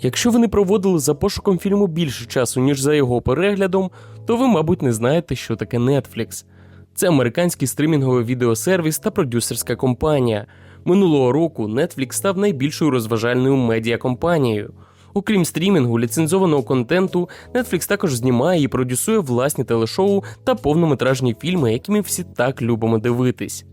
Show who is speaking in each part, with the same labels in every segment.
Speaker 1: Якщо ви не проводили за пошуком фільму більше часу, ніж за його переглядом, то ви, мабуть, не знаєте, що таке Netflix. Це американський стримінговий відеосервіс та продюсерська компанія. Минулого року Netflix став найбільшою розважальною медіакомпанією. Окрім стрімінгу, ліцензованого контенту, Netflix також знімає і продюсує власні телешоу та повнометражні фільми, які ми всі так любимо дивитись.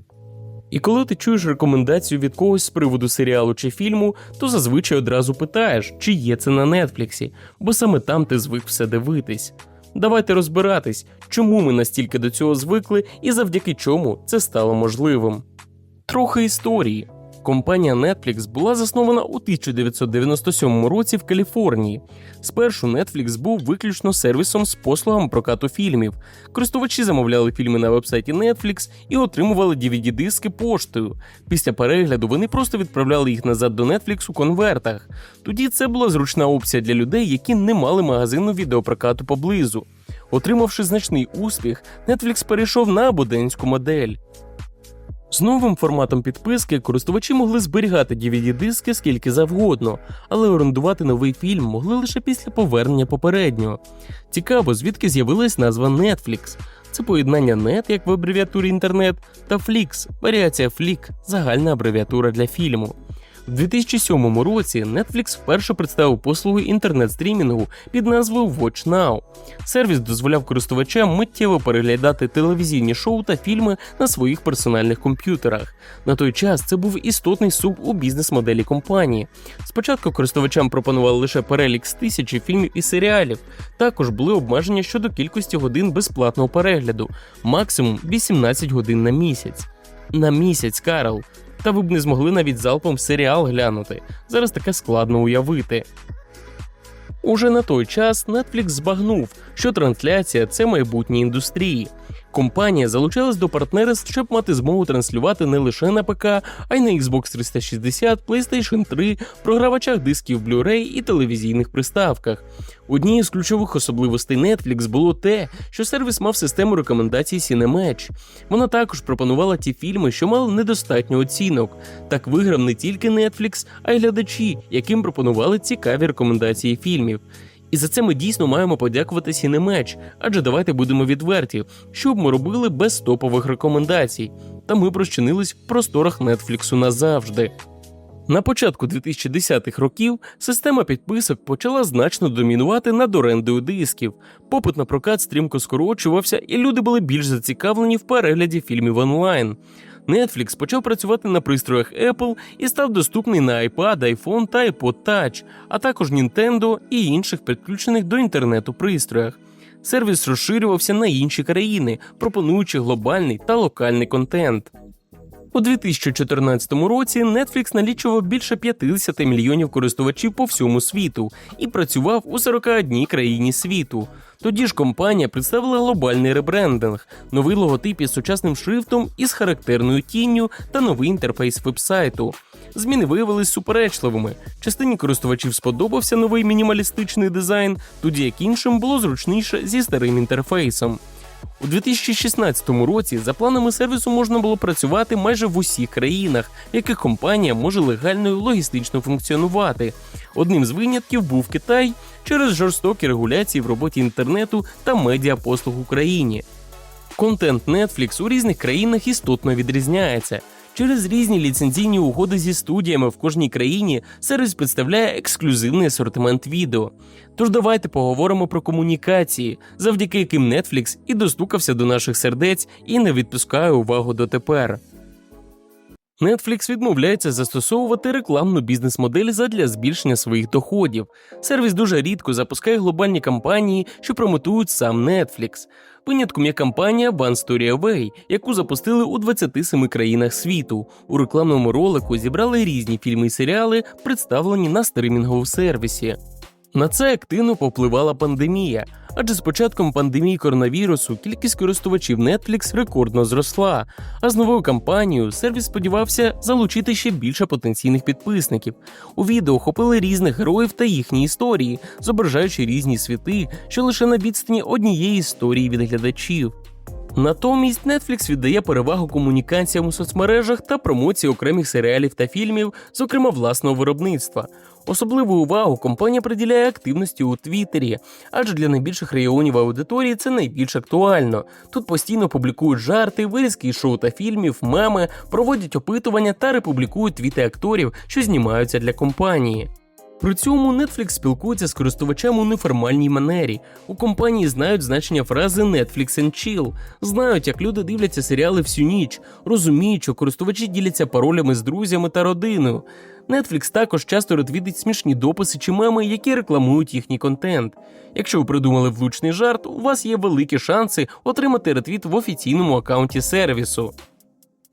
Speaker 1: І коли ти чуєш рекомендацію від когось з приводу серіалу чи фільму, то зазвичай одразу питаєш, чи є це на Нетфліксі, бо саме там ти звик все дивитись. Давайте розбиратись, чому ми настільки до цього звикли і завдяки чому це стало можливим. Трохи історії. Компанія Netflix була заснована у 1997 році в Каліфорнії. Спершу Netflix був виключно сервісом з послугами прокату фільмів. Користувачі замовляли фільми на вебсайті Netflix і отримували DVD-диски поштою. Після перегляду вони просто відправляли їх назад до Netflix у конвертах. Тоді це була зручна опція для людей, які не мали магазину відеопрокату поблизу. Отримавши значний успіх, Netflix перейшов на абонентську модель. З новим форматом підписки користувачі могли зберігати DVD-диски скільки завгодно, але орендувати новий фільм могли лише після повернення попереднього. Цікаво, звідки з'явилась назва Netflix. Це поєднання net, як в абревіатурі інтернет, та Flix, варіація Flick, загальна абревіатура для фільму. У 2007 році Netflix вперше представив послугу інтернет-стрімінгу під назвою Watch Now. Сервіс дозволяв користувачам миттєво переглядати телевізійні шоу та фільми на своїх персональних комп'ютерах. На той час це був істотний суп у бізнес-моделі компанії. Спочатку користувачам пропонували лише перелік з тисячі фільмів і серіалів. Також були обмеження щодо кількості годин безплатного перегляду, максимум 18 годин на місяць. На місяць, Карл. Та ви б не змогли навіть залпом серіал глянути. Зараз таке складно уявити. Уже на той час Netflix збагнув, що трансляція це майбутнє індустрії. Компанія залучалась до партнерств, щоб мати змогу транслювати не лише на ПК, а й на Xbox 360, PlayStation 3, програвачах дисків Blu-ray і телевізійних приставках. Однією з ключових особливостей Netflix було те, що сервіс мав систему рекомендацій Cinematch. Вона також пропонувала ті фільми, що мали недостатньо оцінок. Так виграв не тільки Netflix, а й глядачі, яким пропонували цікаві рекомендації фільмів. І за це ми дійсно маємо подякувати Cinematch, адже давайте будемо відверті, що б ми робили без топових рекомендацій. Та ми прощинились в просторах Нетфліксу назавжди. На початку 2010-х років система підписок почала значно домінувати над орендою дисків. Попит на прокат стрімко скорочувався, і люди були більш зацікавлені в перегляді фільмів онлайн. Netflix почав працювати на пристроях Apple і став доступний на iPad, iPhone та iPod Touch, а також Nintendo і інших підключених до інтернету пристроях. Сервіс розширювався на інші країни, пропонуючи глобальний та локальний контент. У 2014 році Netflix налічував більше 50 мільйонів користувачів по всьому світу і працював у 41 країні світу. Тоді ж компанія представила глобальний ребрендинг, новий логотип із сучасним шрифтом із характерною тінню та новий інтерфейс вебсайту. Зміни виявились суперечливими. Частині користувачів сподобався новий мінімалістичний дизайн, тоді як іншим було зручніше зі старим інтерфейсом. У 2016 році за планами сервісу можна було працювати майже в усіх країнах, в яких компанія може легально і логістично функціонувати. Одним з винятків був Китай через жорстокі регуляції в роботі інтернету та медіапослуг Україні. Контент Netflix у різних країнах істотно відрізняється. Через різні ліцензійні угоди зі студіями в кожній країні сервіс представляє ексклюзивний асортимент відео. Тож давайте поговоримо про комунікації, завдяки яким Netflix і достукався до наших сердець і не відпускає увагу дотепер. Netflix відмовляється застосовувати рекламну бізнес-модель задля збільшення своїх доходів. Сервіс дуже рідко запускає глобальні кампанії, що промотують сам Netflix. Винятком є кампанія One Story Away, яку запустили у 27 країнах світу. У рекламному ролику зібрали різні фільми і серіали, представлені на стримінговому сервісі. На це активно повпливала пандемія, адже з початком пандемії коронавірусу кількість користувачів Netflix рекордно зросла. А з новою кампанією сервіс сподівався залучити ще більше потенційних підписників. У відео охопили різних героїв та їхні історії, зображаючи різні світи, що лише на відстані однієї історії від глядачів. Натомість Netflix віддає перевагу комунікаціям у соцмережах та промоції окремих серіалів та фільмів, зокрема власного виробництва. Особливу увагу компанія приділяє активності у Твіттері, адже для найбільших регіонів аудиторії це найбільш актуально. Тут постійно публікують жарти, вирізки із шоу та фільмів, меми, проводять опитування та републікують твіти акторів, що знімаються для компанії. При цьому Netflix спілкується з користувачем у неформальній манері. У компанії знають значення фрази Netflix and chill, знають, як люди дивляться серіали всю ніч, розуміють, що користувачі діляться паролями з друзями та родиною. Netflix також часто ретвітить смішні дописи чи меми, які рекламують їхній контент. Якщо ви придумали влучний жарт, у вас є великі шанси отримати ретвіт в офіційному аккаунті сервісу.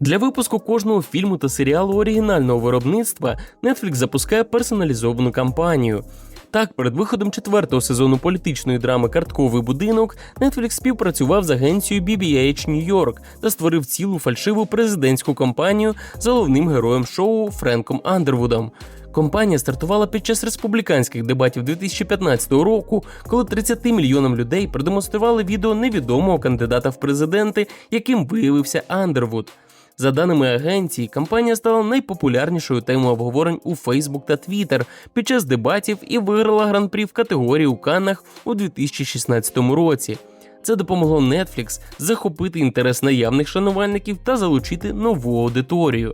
Speaker 1: Для випуску кожного фільму та серіалу оригінального виробництва Netflix запускає персоналізовану кампанію. Так, перед виходом четвертого сезону політичної драми Картковий будинок Netflix співпрацював з агенцією BBH New York та створив цілу фальшиву президентську кампанію з головним героєм шоу Френком Андервудом. Компанія стартувала під час республіканських дебатів 2015 року, коли 30 мільйонам людей продемонстрували відео невідомого кандидата в президенти, яким виявився Андервуд. За даними агенції, кампанія стала найпопулярнішою темою обговорень у Facebook та Twitter під час дебатів і виграла гран-прі в категорії у Каннах у 2016 році. Це допомогло Netflix захопити інтерес наявних шанувальників та залучити нову аудиторію.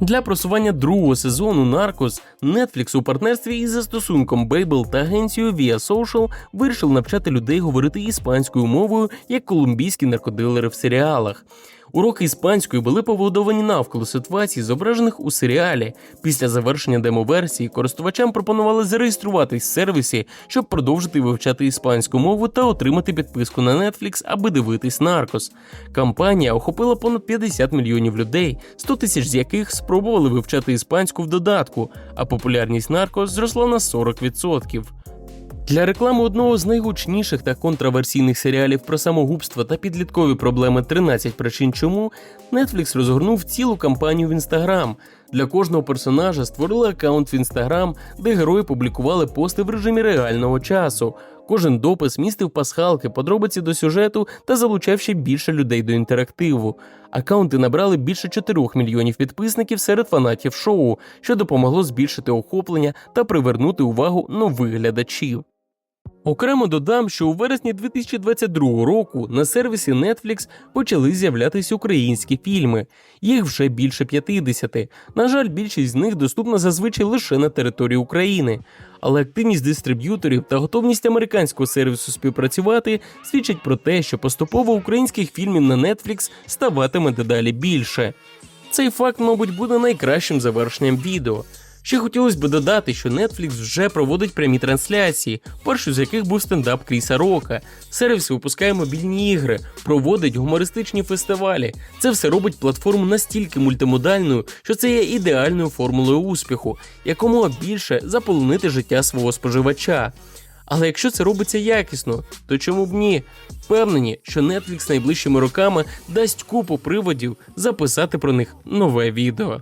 Speaker 1: Для просування другого сезону Наркос Netflix у партнерстві із застосунком Babel та агенцією Via Social вирішив навчати людей говорити іспанською мовою як колумбійські наркодилери в серіалах. Уроки іспанської були побудовані навколо ситуацій, зображених у серіалі. Після завершення демоверсії користувачам пропонували зареєструватись в сервісі, щоб продовжити вивчати іспанську мову та отримати підписку на Netflix, аби дивитись наркос. Кампанія охопила понад 50 мільйонів людей, 100 тисяч з яких спробували вивчати іспанську в додатку, а популярність наркос зросла на 40%. Для реклами одного з найгучніших та контроверсійних серіалів про самогубство та підліткові проблеми 13 причин чому Netflix розгорнув цілу кампанію в Instagram. Для кожного персонажа створили аккаунт в Instagram, де герої публікували пости в режимі реального часу. Кожен допис містив пасхалки, подробиці до сюжету та залучав ще більше людей до інтерактиву. Аккаунти набрали більше 4 мільйонів підписників серед фанатів шоу, що допомогло збільшити охоплення та привернути увагу нових глядачів. Окремо додам, що у вересні 2022 року на сервісі Netflix почали з'являтися українські фільми. Їх вже більше 50. На жаль, більшість з них доступна зазвичай лише на території України. Але активність дистриб'юторів та готовність американського сервісу співпрацювати свідчить про те, що поступово українських фільмів на Netflix ставатиме дедалі більше. Цей факт, мабуть, буде найкращим завершенням відео. Ще хотілося б додати, що Netflix вже проводить прямі трансляції, першою з яких був стендап Кріса Рока. Сервіс випускає мобільні ігри, проводить гумористичні фестивалі. Це все робить платформу настільки мультимодальною, що це є ідеальною формулою успіху, якомога більше заполонити життя свого споживача. Але якщо це робиться якісно, то чому б ні? Впевнені, що Netflix найближчими роками дасть купу приводів записати про них нове відео.